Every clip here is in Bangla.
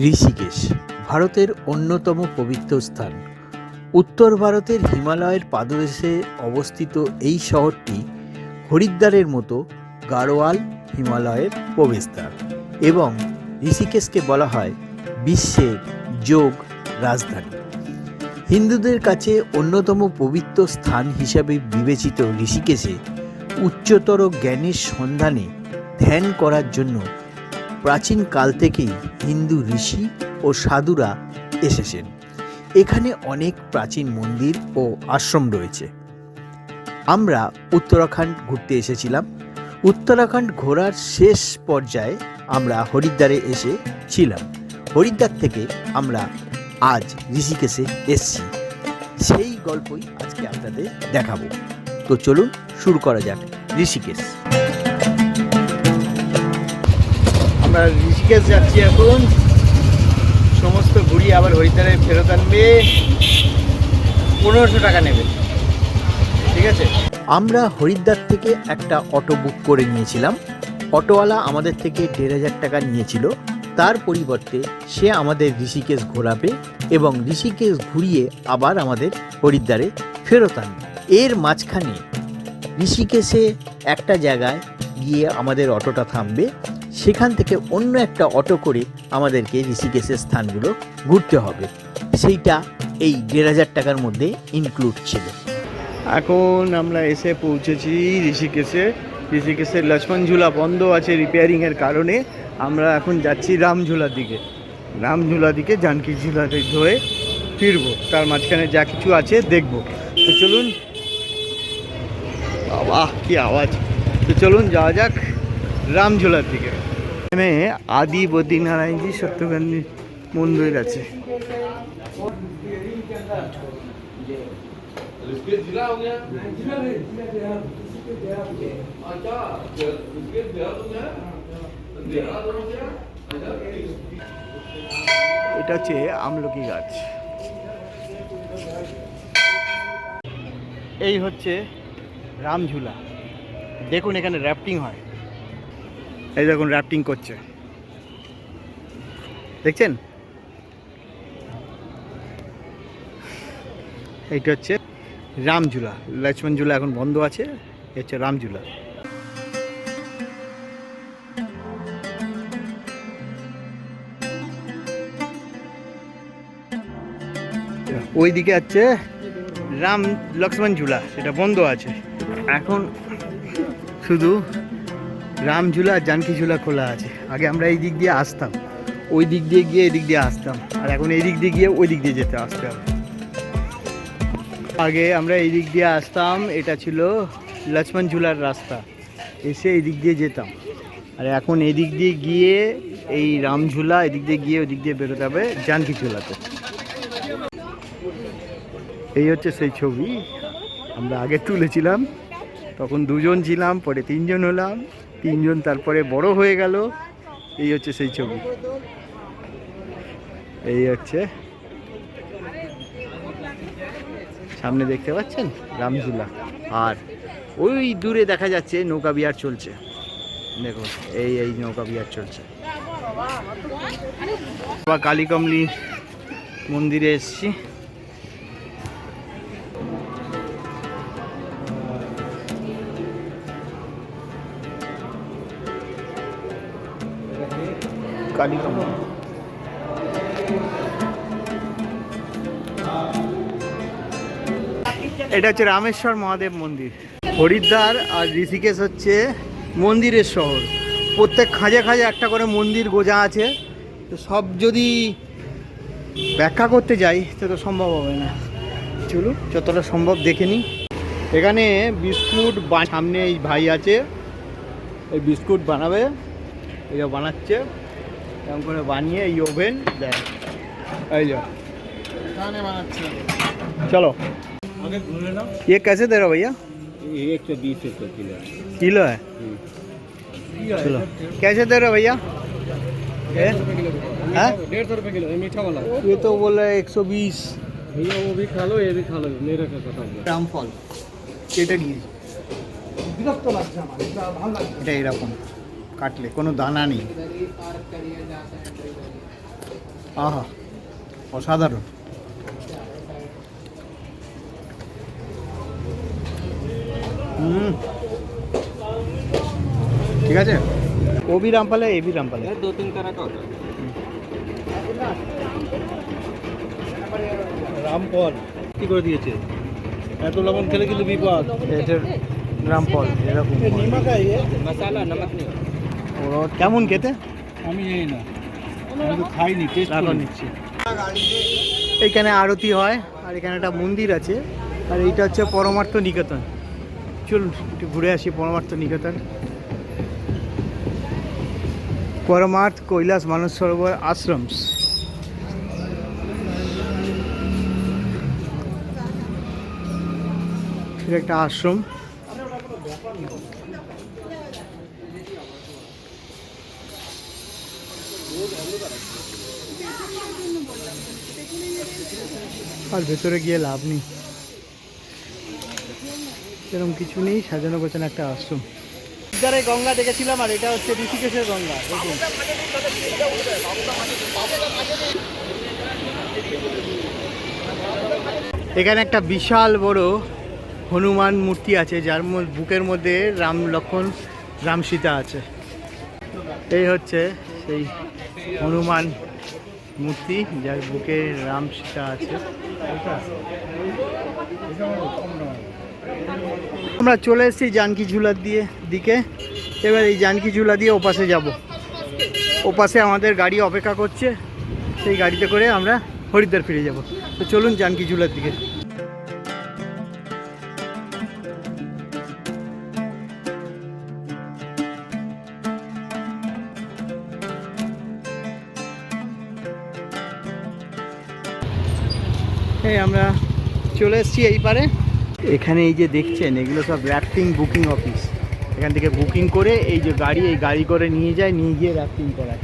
ঋষিকেশ, ভারতের অন্যতম পবিত্র স্থান। উত্তর ভারতের হিমালয়ের পাদদেশে অবস্থিত এই শহরটি হরিদ্বারের মতো গাড়োয়াল হিমালয়ের প্রবেশদ্বার এবং ঋষিকেশকে বলা হয় বিশ্বের যোগ রাজধানী। হিন্দুদের কাছে অন্যতম পবিত্র স্থান হিসাবে বিবেচিত ঋষিকেশে উচ্চতর জ্ঞানের সন্ধানে ধ্যান করার জন্য প্রাচীন কাল থেকেই হিন্দু ঋষি ও সাধুরা এসেছেন। এখানে অনেক প্রাচীন মন্দির ও আশ্রম রয়েছে। আমরা উত্তরাখণ্ড ঘুরতে এসেছিলাম। উত্তরাখণ্ড ঘোরার শেষ পর্যায়ে আমরা হরিদ্বারে এসে ছিলাম। হরিদ্বার থেকে আমরা আজ ঋষিকেশে এসছি। সেই গল্পই আজকে আপনাদের দেখাবো। তো চলুন শুরু করা যাক ঋষিকেশ। আমরা ঋষিকেশ যাচ্ছি এখন। সমস্ত ঘুরিয়ে আবার হরিদ্বারে ফেরত আনবে। পনেরোশো টাকা নেবে। ঠিক আছে? আমরা হরিদ্বার থেকে একটা অটো বুক করে নিয়েছিলাম। অটোওয়ালা আমাদের থেকে দেড় হাজার টাকা নিয়েছিল। তার পরিবর্তে সে আমাদের ঋষিকেশ ঘোরাবে এবং ঋষিকেশ ঘুরিয়ে আবার আমাদের হরিদ্বারে ফেরত আনবে। এর মাঝখানে ঋষিকেশে একটা জায়গায় গিয়ে আমাদের অটোটা থামবে। সেখান থেকে অন্য একটা অটো করে আমাদেরকে ঋষিকেশের স্থানগুলো ঘুরতে হবে। সেইটা এই দেড় হাজার টাকার মধ্যে ইনক্লুড ছিল। এখন আমরা এসে পৌঁছেছি ঋষিকেশে। ঋষিকেশের লক্ষ্মণ ঝুলা বন্ধ আছে রিপেয়ারিংয়ের কারণে। আমরা এখন যাচ্ছি রামঝুলার দিকে। রামঝুলা দিকে জানকি ঝুলাতে ধরে ফিরবো। তার মাঝখানে যা কিছু আছে দেখব। তো চলুন। বাবা, কি আওয়াজ। তো চলুন, যাওয়া যাক। রামঝুলার দিকে। এখানে আদি বদ্রীনারায়ণজি সত্যকান্তি মন্দির আছে। এটা হচ্ছে আমলকি গাছ। এই হচ্ছে রামঝুলা। দেখুন এখানে র্যাফটিং হয়। এই দেখুন র্যাফটিং করছে। দেখছেন? এইটা হচ্ছে রামঝুলা। লক্ষ্মণ ঝুলা এখন বন্ধ আছে এ হচ্ছে রামঝুলা। ওই দিকে আছে রাম লক্ষ্মণ ঝুলা, সেটা বন্ধ আছে। এখন শুধু রাম ঝুলা জানকি ঝুলা খোলা আছে আগে আমরা এই দিক দিয়ে আসতাম ওই দিক দিয়ে গিয়ে এই দিক দিয়ে আসতাম আর এখন এই দিক দিয়ে গিয়ে ওই দিক দিয়ে যেতে আসতে হবে আগে আমরা এই দিক দিয়ে আসতাম এটা ছিল লক্ষ্মণ ঝুলার রাস্তা এসে এই দিক দিয়ে যেতাম আর এখন এই দিক দিয়ে গিয়ে এই রামঝুলা এদিক দিয়ে গিয়ে ওই দিক দিয়ে বেরোতে হবে জানকি ঝুলাতে এই হচ্ছে সেই ছবি আমরা আগে তুলেছিলাম তখন দুজন ছিলাম পরে তিনজন হলাম তিনজন তারপরে বড় হয়ে গেল। এই হচ্ছে সেই ছবি। এই হচ্ছে। সামনে দেখতে পাচ্ছেন? রামঝুলা। আর ওই দূরে দেখা যাচ্ছে নৌকা বিহার চলছে। দেখো এই এই নৌকা বিহার চলছে। বাবা কালীকমলি মন্দিরে এসছি। কালীকমলি এটা হচ্ছে রামেশ্বর মহাদেব মন্দির। হরিদ্বার আর ঋষিকেশ হচ্ছে মন্দিরের শহর। প্রত্যেক খাঁজে খাঁজে একটা করে মন্দির গোজা আছে। তো সব যদি ব্যাখ্যা করতে যাই, তো তো সম্ভব হবে না। চলুন, যতটা সম্ভব দেখে নিই। এখানে বিস্কুট সামনে এই ভাই আছে। এই বিস্কুট বানাবে। এটা বানাচ্ছে। এরকম করে বানিয়ে এই ওভেন দেয় এই যা चलो ये कैसे दे रहे हो भैया एक सौ बीस रुपये किलो है किलो है चलो कैसे दे रहे हो भैया ये? हाँ? डेढ़ सौ रुपये किलो ये मीठा वाला ये तो बोल रहे एक सौ बीस भैया वो भी खा लो ये भी खा लो मेरे का खत्म রামফল কেটে গিয়ে এটা এরকম কাটলে কোনো দানা নেই। আহা অসাধারণ। হুম। ঠিক আছে? ও বি রামপালে। এ বি রামপালে দু তিন কারা রামপল। কি করে দিয়েছে? এত লবণ খেলে কিন্তু বিপদ। এটার রামপল এরকম মশালা নমক নেই ওরা কেমন খেতে? আমি জানি না। আমি তো খাইনি টেস্ট করে নিচ্ছি। এখানে আরতি হয় আর এখানে একটা মন্দির আছে আর এইটা হচ্ছে পরমার্থ নিকেতন। চলুন একটু ঘুরে আসি পরমার্থ নিকেতন। পরমার্থ কৈলাস মানস সরোবর আশ্রমস একটা আশ্রম। আর ভেতরে গিয়ে লাভ নেই। এরকম কিছু নেই সাজানো গোছানো একটা আশ্রম। ইদারে গঙ্গা দেখেছিলাম আর এটা হচ্ছে ঋষিকেশের গঙ্গা দেখুন এখানে একটা বিশাল বড় হনুমান মূর্তি আছে যার বুকের মধ্যে রাম লক্ষণ রাম সীতা আছে। এই হচ্ছে সেই হনুমান মূর্তি যার বুকে রাম সীতা আছে। আমরা চলে এসেছি জানকি ঝুলার দিয়ে, দিকে। এবার এই জানকি ঝুলা দিয়ে ওপাশে যাব। ওপাশে আমাদের গাড়ি অপেক্ষা করছে। সেই গাড়িতে করে আমরা হরিদ্বার ফিরে যাব। তো চলুন জানকি ঝুলার দিকে। আমরা চলে এসেছি এই পারে। এখানে এই যে দেখছেন এগুলো সব র্যাফটিং বুকিং অফিস এখান থেকে বুকিং করে এই যে গাড়ি এই গাড়ি করে নিয়ে যায় নিয়ে গিয়ে র্যাফটিং করায়।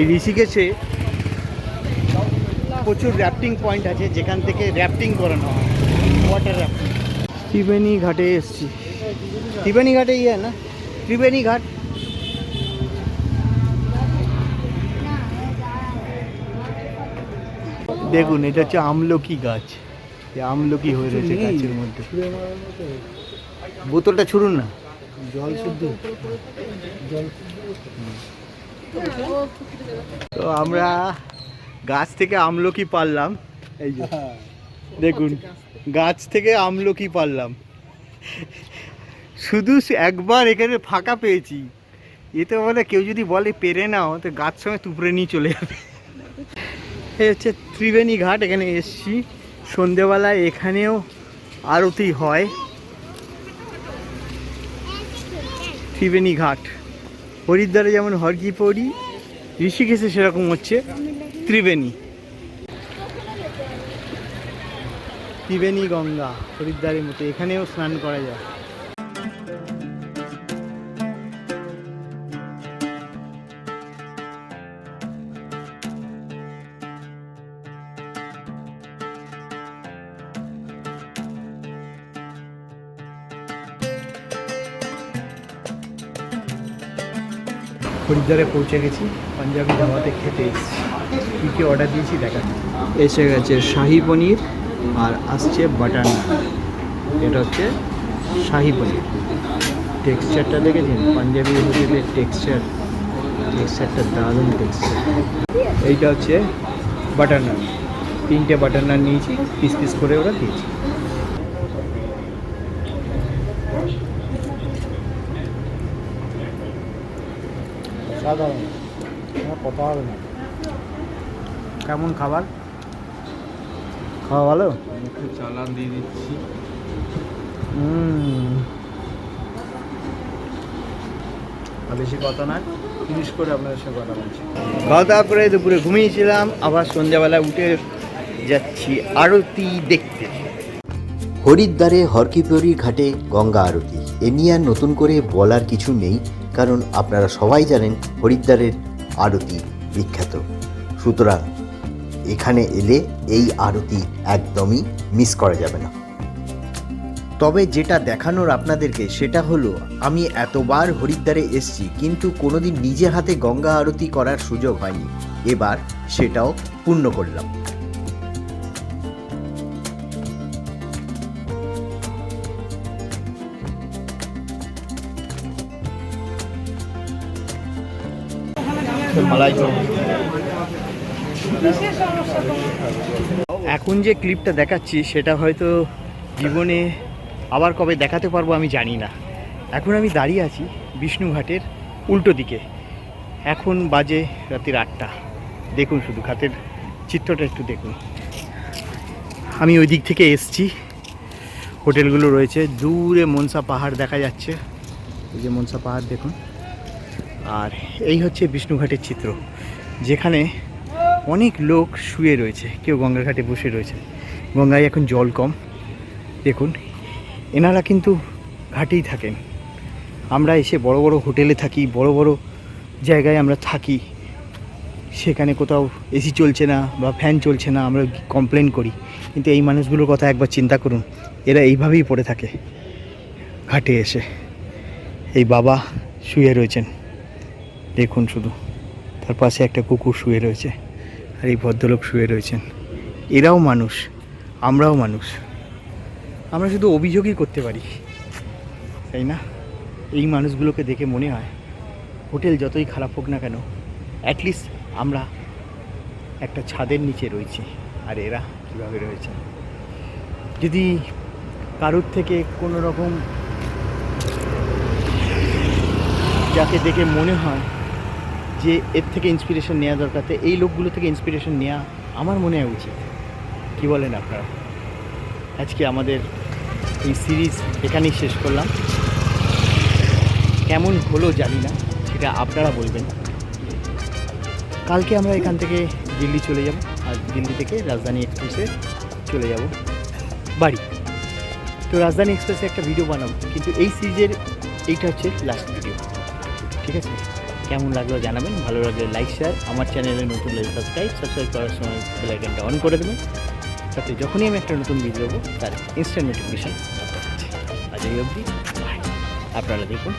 এই ঋষিকেশে প্রচুর র্যাফটিং পয়েন্ট আছে যেখান থেকে র্যাফটিং করানো হয়। ওয়াটার র্যাফটিং ত্রিবেণী ঘাটে এসেছি। ত্রিবেণী ঘাটে ইয়ে না? ত্রিবেণী ঘাট। দেখুন এটা হচ্ছে আমলকি গাছ। এই আমলকি হয়ে রয়েছে গাছের মধ্যে। বোতলটা ছুড়ুন না। জল শুদ্ধ। তো আমরা গাছ থেকে আমলকি পারলাম। এই যে দেখুন গাছ থেকে আমলকি পারলাম। শুধু একবার এখানে ফাঁকা পেয়েছি। এতে বলে কেউ যদি বলে পেরে নাও তো গাছ সঙ্গে তুপড়ে নিয়ে চলে যাবে। এই হচ্ছে ত্রিবেণী ঘাট, এখানে এসছি। সন্ধেবেলায় এখানেও আরতি হয়। ত্রিবেণী ঘাট। হরিদ্বারে যেমন হরকি পড়ি ঋষিকেশে সেরকম হচ্ছে ত্রিবেণী। ত্রিবেণী গঙ্গা, হরিদ্বারের মতো, এখানেও স্নান করা যায়। হরিদ্বারে পৌঁছে গেছি, পাঞ্জাবি ধাবাতে খেতে এসেছি। কী কী অর্ডার দিয়েছি দেখা এসে গেছে শাহি পনির আর আসছে বাটার নান এটা হচ্ছে শাহি পনির। টেক্সচারটা দেখেছেন? পাঞ্জাবি হোটেলের টেক্সচার টেক্সচারটা দারুণ টেক্সচার এইটা হচ্ছে বাটার নান তিনটে বাটার নান নিয়েছি, পিস পিস করে ওরা দিয়েছি। সাধারণ। কথা হবে না। কেমন খাবার? খাওয়া ভালো? একটু চালান দিয়ে দিচ্ছি। বেশি কথা না ফিনিশ করে আপনাদের সঙ্গে কথা বলছি। খাওয়া দাওয়া করে দুপুরে ঘুমিয়েছিলাম আবার সন্ধ্যাবেলা উঠে যাচ্ছি আরতি দেখতে। হরিদ্বারে হরকিপরি ঘাটে গঙ্গা আরতি। এ নিয়ে আর নতুন করে বলার কিছু নেই। কারণ আপনারা সবাই জানেন হরিদ্বারের আরতি বিখ্যাত। সুতরাং এখানে এলে এই আরতি একদমই মিস করা যাবে না। তবে যেটা দেখানোর আপনাদেরকে সেটা হলো, আমি এতবার হরিদ্বারে এসছি, কিন্তু কোনোদিন নিজে হাতে গঙ্গা আরতি করার সুযোগ হয়নি। এবার সেটাও পূর্ণ করলাম। এখন যে ক্লিপটা দেখাচ্ছি, সেটা হয়তো জীবনে আবার কবে দেখাতে পারব আমি জানি না। এখন আমি দাঁড়িয়ে আছি বিষ্ণুঘাটের উল্টো দিকে। এখন বাজে রাতের আটটা। দেখুন শুধু ঘাটের চিত্রটা একটু দেখুন। আমি ওই দিক থেকে এসছি। হোটেলগুলো রয়েছে। দূরে মনসা পাহাড় দেখা যাচ্ছে। এই যে মনসা পাহাড়, দেখুন। আর এই হচ্ছে বিষ্ণুঘাটের চিত্র, যেখানে অনেক লোক শুয়ে রয়েছে, কেউ গঙ্গার ঘাটে বসে রয়েছে। গঙ্গায় এখন জল কম, দেখুন, এনারা কিন্তু ঘাটেই থাকেন। আমরা এসে বড় বড় হোটেলে থাকি, বড় বড় জায়গায় আমরা থাকি, সেখানে কোথাও এসি চলছে না বা ফ্যান চলছে না, আমরা কমপ্লেন করি। কিন্তু এই মানুষগুলোর কথা একবার চিন্তা করুন, এরা এইভাবেই পড়ে থাকে, ঘাটে এসে। এই বাবা শুয়ে রয়েছেন। দেখুন শুধু। তার পাশে একটা কুকুর শুয়ে রয়েছে আর এই ভদ্রলোক শুয়ে রয়েছেন। এরাও মানুষ, আমরাও মানুষ। আমরা শুধু অভিযোগই করতে পারি, তাই না? এই মানুষগুলোকে দেখে মনে হয়, হোটেল যতই খারাপ হোক না কেন অ্যাটলিস্ট আমরা একটা ছাদের নিচে রয়েছি। আর এরা কীভাবে রয়েছে? যদি কারুর থেকে কোনো রকম যাকে দেখে মনে হয় যে এর থেকে ইন্সপিরেশন নেওয়া দরকার, তো এই লোকগুলো থেকে ইন্সপিরেশন নেওয়া আমার মনে হয় উচিত। কী বলেন আপনারা? আজকে আমাদের এই সিরিজ এখানেই শেষ করলাম। কেমন হলো জানি না, সেটা আপনারা বলবেন। কালকে আমরা এখান থেকে দিল্লি চলে যাব, আর দিল্লি থেকে রাজধানী এক্সপ্রেসে চলে যাব। বাড়ি। তো রাজধানী এক্সপ্রেসে একটা ভিডিও বানাবো, কিন্তু এই সিরিজের এইটা হচ্ছে লাস্ট ভিডিও ঠিক আছে? কেমন লাগল জানাবেন। ভালো লাগলে লাইক শেয়ার আমার চ্যানেলে নতুন লাগে সাবস্ক্রাইব সাবস্ক্রাইব করার সময় বেল আইকনটা অন করে দেবেন। তাতে যখনই আমি একটা নতুন ভিডিও দেবো, তার ইনস্ট্যান্ট নোটিফিকেশান আজ এই অবধি আপনারা দেখুন